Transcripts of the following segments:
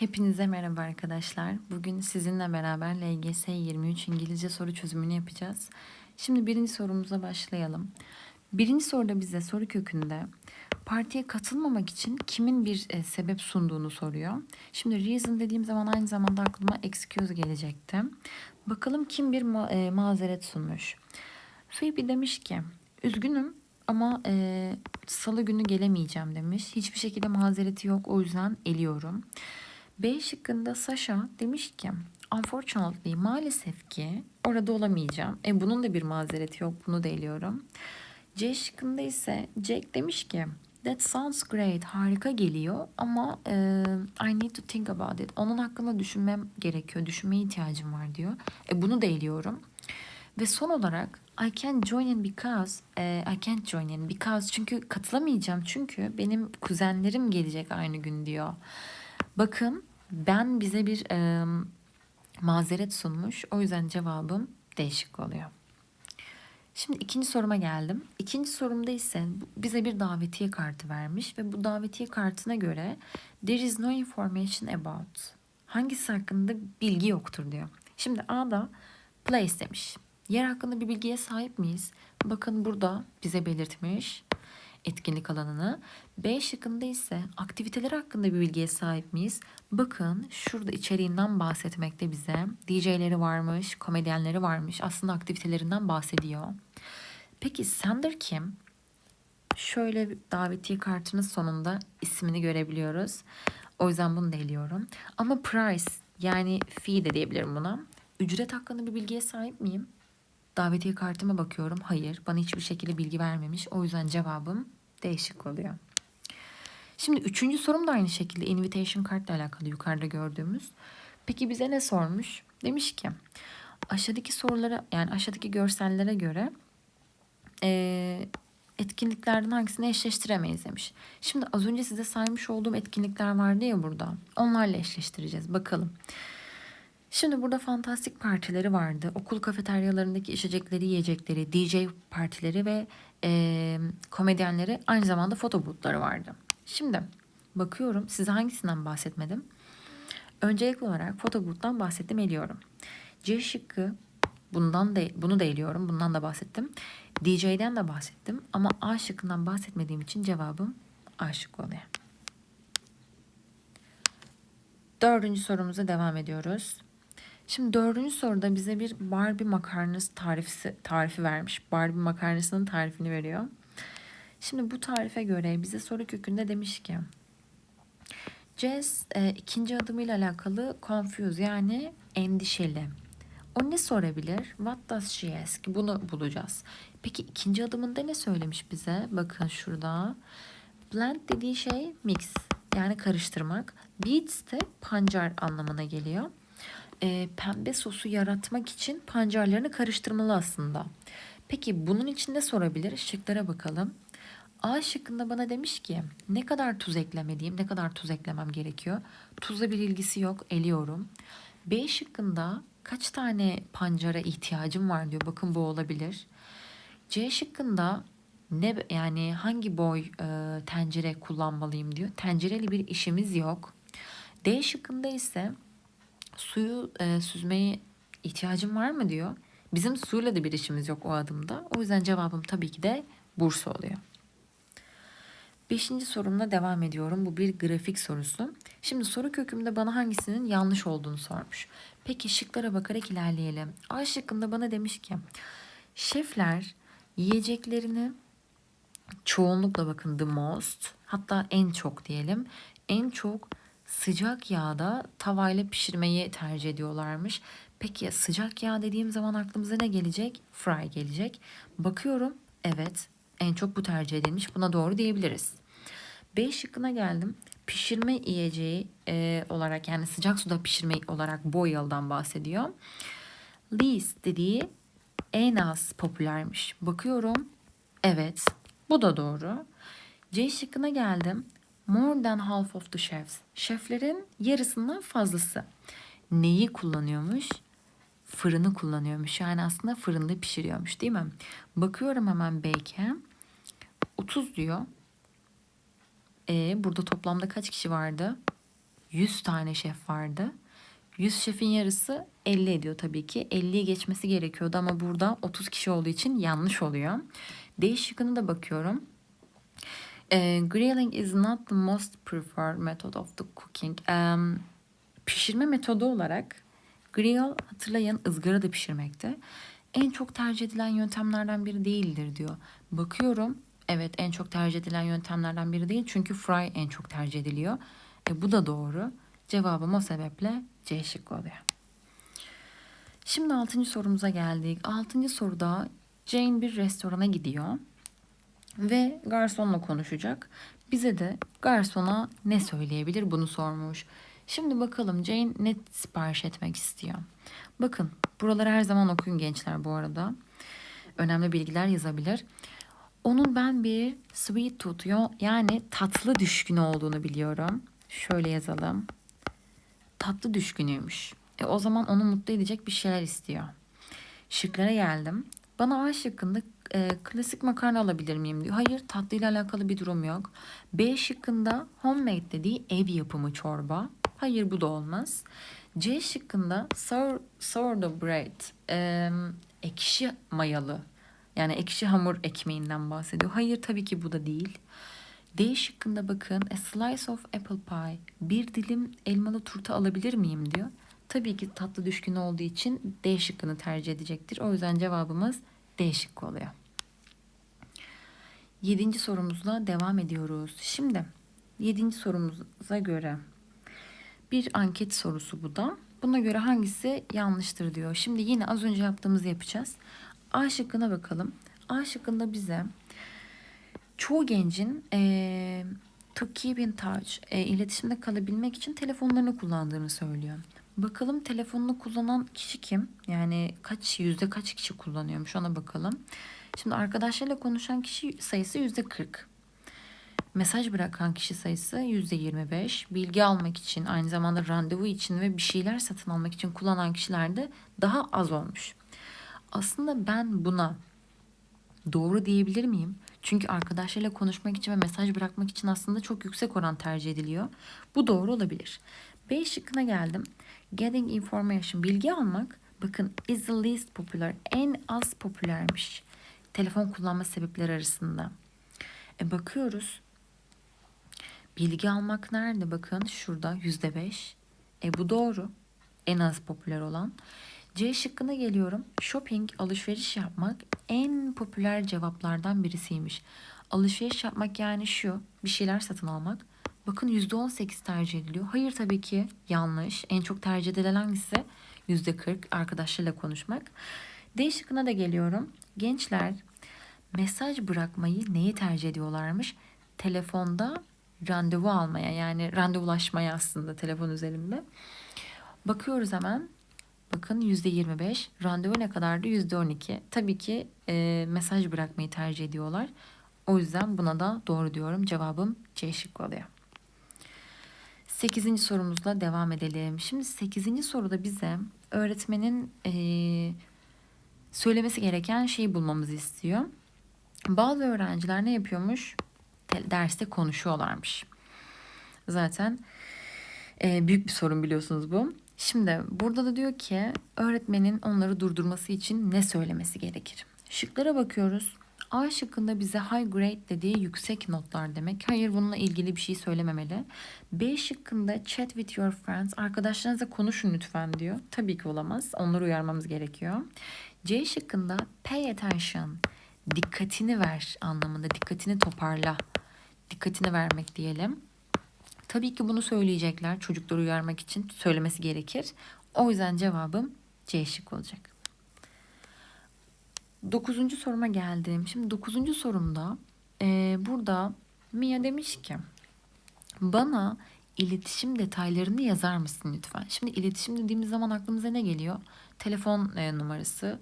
Hepinize merhaba arkadaşlar. Bugün sizinle beraber LGS 23 İngilizce soru çözümünü yapacağız. Şimdi birinci sorumuza başlayalım. Birinci soruda bize soru kökünde partiye katılmamak için kimin bir e, sebep sunduğunu soruyor. Şimdi reason dediğim zaman aynı zamanda aklıma excuse gelecekti. Bakalım kim bir ma- e, mazeret sunmuş. Phoebe demiş ki üzgünüm ama e, salı günü gelemeyeceğim demiş. Hiçbir şekilde mazereti yok o yüzden eliyorum. B şıkkında Sasha demiş ki unfortunately maalesef ki orada olamayacağım. E bunun da bir mazereti yok bunu da eliyorum. C şıkkında ise Jack demiş ki that sounds great harika geliyor ama e, I need to think about it. Onun hakkında düşünmem gerekiyor. Düşünmeye ihtiyacım var diyor. E bunu da eliyorum. Ve son olarak I can't join in because e, I can't join in because çünkü katılamayacağım çünkü benim kuzenlerim gelecek aynı gün diyor. Bakın ben bize bir e, mazeret sunmuş. O yüzden cevabım değişik oluyor. Şimdi ikinci soruma geldim. İkinci sorumda ise bize bir davetiye kartı vermiş ve bu davetiye kartına göre there is no information about. Hangisi hakkında bilgi yoktur diyor. Şimdi A'da place demiş. Yer hakkında bir bilgiye sahip miyiz? Bakın burada bize belirtmiş etkinlik alanını. B şıkkında ise aktiviteler hakkında bir bilgiye sahip miyiz? Bakın şurada içeriğinden bahsetmekte bize. DJ'leri varmış, komedyenleri varmış. Aslında aktivitelerinden bahsediyor. Peki sender kim? Şöyle davetiye kartının sonunda ismini görebiliyoruz. O yüzden bunu da eliyorum. Ama price yani fee de diyebilirim buna. Ücret hakkında bir bilgiye sahip miyim? Davetiye kartıma bakıyorum. Hayır, bana hiçbir şekilde bilgi vermemiş. O yüzden cevabım değişik oluyor. Şimdi üçüncü sorum da aynı şekilde invitation kartla alakalı yukarıda gördüğümüz. Peki bize ne sormuş? Demiş ki aşağıdaki sorulara yani aşağıdaki görsellere göre eee, etkinliklerden hangisini eşleştiremeyiz demiş. Şimdi az önce size saymış olduğum etkinlikler vardı ya burada. Onlarla eşleştireceğiz. Bakalım. Şimdi burada fantastik partileri vardı. Okul kafeteryalarındaki içecekleri, yiyecekleri, DJ partileri ve eee, komedyenleri aynı zamanda foto bootları vardı. Şimdi bakıyorum size hangisinden bahsetmedim. Öncelikli olarak foto boot'tan bahsettim eliyorum. C şıkkı bundan da bunu da eliyorum. Bundan da bahsettim. DJ'den de bahsettim ama A şıkkından bahsetmediğim için cevabım A şıkkı oluyor. Dördüncü sorumuza devam ediyoruz. Şimdi dördüncü soruda bize bir Barbie makarnası tarifi, tarifi vermiş. Barbie makarnasının tarifini veriyor. Şimdi bu tarife göre bize soru kökünde demiş ki Jess e, ikinci adımıyla alakalı confused yani endişeli. O ne sorabilir? What does she ask? Bunu bulacağız. Peki ikinci adımında ne söylemiş bize? Bakın şurada. Blend dediği şey mix yani karıştırmak. Beats de pancar anlamına geliyor. E, pembe sosu yaratmak için pancarlarını karıştırmalı aslında. Peki bunun için ne sorabilir? Şıklara bakalım. A şıkkında bana demiş ki ne kadar tuz eklemeliyim, ne kadar tuz eklemem gerekiyor. Tuzla bir ilgisi yok, eliyorum. B şıkkında kaç tane pancara ihtiyacım var diyor. Bakın bu olabilir. C şıkkında ne yani hangi boy e, tencere kullanmalıyım diyor. Tencereli bir işimiz yok. D şıkkında ise suyu e, süzmeye ihtiyacım var mı diyor. Bizim suyla da bir işimiz yok o adımda. O yüzden cevabım tabii ki de Bursa oluyor. Beşinci sorumla devam ediyorum. Bu bir grafik sorusu. Şimdi soru kökümde bana hangisinin yanlış olduğunu sormuş. Peki şıklara bakarak ilerleyelim. A şıkkında bana demiş ki şefler yiyeceklerini çoğunlukla bakın the most hatta en çok diyelim en çok sıcak yağda tavayla pişirmeyi tercih ediyorlarmış. Peki sıcak yağ dediğim zaman aklımıza ne gelecek? Fry gelecek. Bakıyorum evet en çok bu tercih edilmiş. Buna doğru diyebiliriz. B şıkkına geldim. Pişirme yiyeceği e, olarak yani sıcak suda pişirme olarak boyalıdan bahsediyor. Least dediği en az popülermiş. Bakıyorum. Evet. Bu da doğru. C şıkkına geldim. More than half of the chefs. Şeflerin yarısından fazlası. Neyi kullanıyormuş? Fırını kullanıyormuş. Yani aslında fırında pişiriyormuş değil mi? Bakıyorum hemen B'ye. 30 diyor. E burada toplamda kaç kişi vardı? 100 tane şef vardı. 100 şefin yarısı 50 ediyor tabii ki. 50'yi geçmesi gerekiyordu ama burada 30 kişi olduğu için yanlış oluyor. D şıkkına da bakıyorum. Grilling is not the most preferred method of the cooking. Em, pişirme metodu olarak grill hatırlayın ızgara da pişirmekte. En çok tercih edilen yöntemlerden biri değildir diyor. Bakıyorum evet en çok tercih edilen yöntemlerden biri değil çünkü fry en çok tercih ediliyor. E, bu da doğru. Cevabım o sebeple C şıkkı oluyor. Şimdi altıncı sorumuza geldik. Altıncı soruda Jane bir restorana gidiyor ve garsonla konuşacak. Bize de garsona ne söyleyebilir bunu sormuş. Şimdi bakalım Jane ne sipariş etmek istiyor. Bakın buraları her zaman okuyun gençler bu arada. Önemli bilgiler yazabilir. Onun ben bir sweet tooth yani tatlı düşkünü olduğunu biliyorum. Şöyle yazalım. Tatlı düşkünüymüş. E, o zaman onu mutlu edecek bir şeyler istiyor. Şıklara geldim. Bana A şıkkında e, klasik makarna alabilir miyim diyor. Hayır tatlıyla alakalı bir durum yok. B şıkkında homemade dediği ev yapımı çorba. Hayır bu da olmaz. C şıkkında sour, sourdough bread e, ekşi mayalı yani ekşi hamur ekmeğinden bahsediyor. Hayır tabii ki bu da değil. D şıkkında bakın a slice of apple pie bir dilim elmalı turta alabilir miyim diyor. Tabii ki tatlı düşkün olduğu için D şıkkını tercih edecektir. O yüzden cevabımız D şıkkı oluyor. Yedinci sorumuzla devam ediyoruz. Şimdi yedinci sorumuza göre bir anket sorusu bu da. Buna göre hangisi yanlıştır diyor. Şimdi yine az önce yaptığımızı yapacağız. A şıkkına bakalım. A şıkkında bize çoğu gencin eee to keep in touch, e, iletişimde kalabilmek için telefonlarını kullandığını söylüyor. Bakalım telefonunu kullanan kişi kim? Yani kaç yüzde kaç kişi kullanıyormuş ona bakalım. Şimdi arkadaşlarıyla konuşan kişi sayısı yüzde 40. Mesaj bırakan kişi sayısı yüzde 25. Bilgi almak için aynı zamanda randevu için ve bir şeyler satın almak için kullanan kişiler de daha az olmuş. Aslında ben buna doğru diyebilir miyim? Çünkü arkadaşlarıyla konuşmak için ve mesaj bırakmak için aslında çok yüksek oran tercih ediliyor. Bu doğru olabilir. B şıkkına geldim. Getting information, bilgi almak bakın is the least popular, en az popülermiş. Telefon kullanma sebepleri arasında. E bakıyoruz. Bilgi almak nerede? Bakın şurada yüzde beş. E bu doğru. En az popüler olan. C şıkkına geliyorum. Shopping, alışveriş yapmak en popüler cevaplardan birisiymiş. Alışveriş yapmak yani şu, bir şeyler satın almak. Bakın %18 tercih ediliyor. Hayır tabii ki yanlış. En çok tercih edilen hangisi? %40 arkadaşlarıyla konuşmak. D şıkkına da geliyorum. Gençler mesaj bırakmayı neyi tercih ediyorlarmış? Telefonda randevu almaya yani randevulaşmaya aslında telefon üzerinde. Bakıyoruz hemen. Bakın %25. Randevu ne kadardı? %12. Tabii ki e, mesaj bırakmayı tercih ediyorlar. O yüzden buna da doğru diyorum. Cevabım C şıkkı oluyor. 8. sorumuzla devam edelim. Şimdi 8. soruda bize öğretmenin e, söylemesi gereken şeyi bulmamızı istiyor. Bazı öğrenciler ne yapıyormuş? Te- Derste konuşuyorlarmış. Zaten e, büyük bir sorun biliyorsunuz bu. Şimdi burada da diyor ki öğretmenin onları durdurması için ne söylemesi gerekir? Şıklara bakıyoruz. A şıkkında bize high grade dediği yüksek notlar demek. Hayır bununla ilgili bir şey söylememeli. B şıkkında chat with your friends. Arkadaşlarınızla konuşun lütfen diyor. Tabii ki olamaz. Onları uyarmamız gerekiyor. C şıkkında pay attention. Dikkatini ver anlamında. Dikkatini toparla. Dikkatini vermek diyelim. Tabii ki bunu söyleyecekler çocukları uyarmak için söylemesi gerekir. O yüzden cevabım C şık olacak. Dokuzuncu soruma geldim. Şimdi dokuzuncu sorumda eee, burada Mia demiş ki bana iletişim detaylarını yazar mısın lütfen? Şimdi iletişim dediğimiz zaman aklımıza ne geliyor? Telefon e, numarası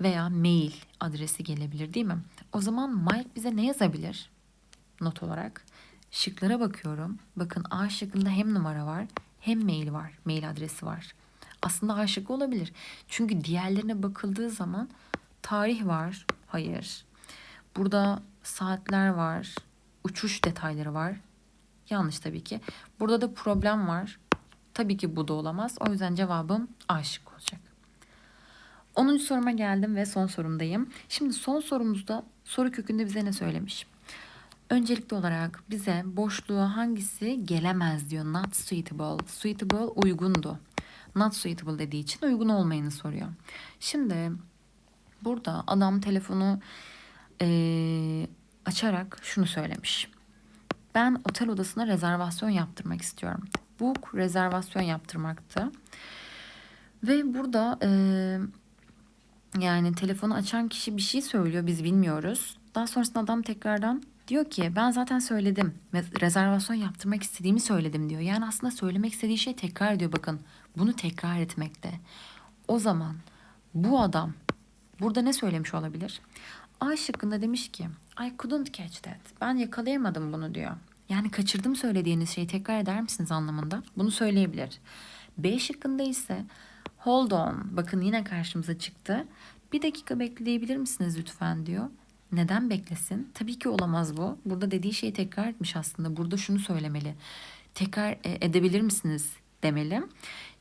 veya mail adresi gelebilir değil mi? O zaman Mike bize ne yazabilir not olarak? Şıklara bakıyorum. Bakın A şıkkında hem numara var hem mail var. Mail adresi var. Aslında A şıkkı olabilir. Çünkü diğerlerine bakıldığı zaman tarih var. Hayır. Burada saatler var. Uçuş detayları var. Yanlış tabii ki. Burada da problem var. Tabii ki bu da olamaz. O yüzden cevabım A şıkkı olacak. 10. soruma geldim ve son sorumdayım. Şimdi son sorumuzda soru kökünde bize ne söylemiş? Öncelikli olarak bize boşluğa hangisi gelemez diyor. Not suitable. Suitable uygundu. Not suitable dediği için uygun olmayanı soruyor. Şimdi burada adam telefonu eee, açarak şunu söylemiş. Ben otel odasına rezervasyon yaptırmak istiyorum. Book rezervasyon yaptırmaktı. Ve burada eee, yani telefonu açan kişi bir şey söylüyor biz bilmiyoruz. Daha sonrasında adam tekrardan diyor ki ben zaten söyledim rezervasyon yaptırmak istediğimi söyledim diyor. Yani aslında söylemek istediği şey tekrar ediyor bakın. Bunu tekrar etmekte. O zaman bu adam burada ne söylemiş olabilir? A şıkkında demiş ki I couldn't catch that. Ben yakalayamadım bunu diyor. Yani kaçırdım söylediğiniz şeyi tekrar eder misiniz anlamında? Bunu söyleyebilir. B şıkkında ise hold on. Bakın yine karşımıza çıktı. Bir dakika bekleyebilir misiniz lütfen diyor. Neden beklesin? Tabii ki olamaz bu. Burada dediği şeyi tekrar etmiş aslında. Burada şunu söylemeli. Tekrar e, edebilir misiniz demeli.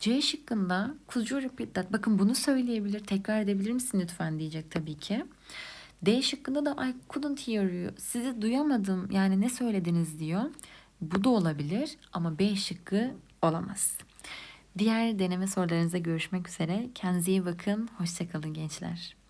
C şıkkında could you repeat that? Bakın bunu söyleyebilir. Tekrar edebilir misin lütfen diyecek tabii ki. D şıkkında da I couldn't hear you. Sizi duyamadım. Yani ne söylediniz diyor. Bu da olabilir ama B şıkkı olamaz. Diğer deneme sorularınızda görüşmek üzere. Kendinize iyi bakın. Hoşçakalın gençler.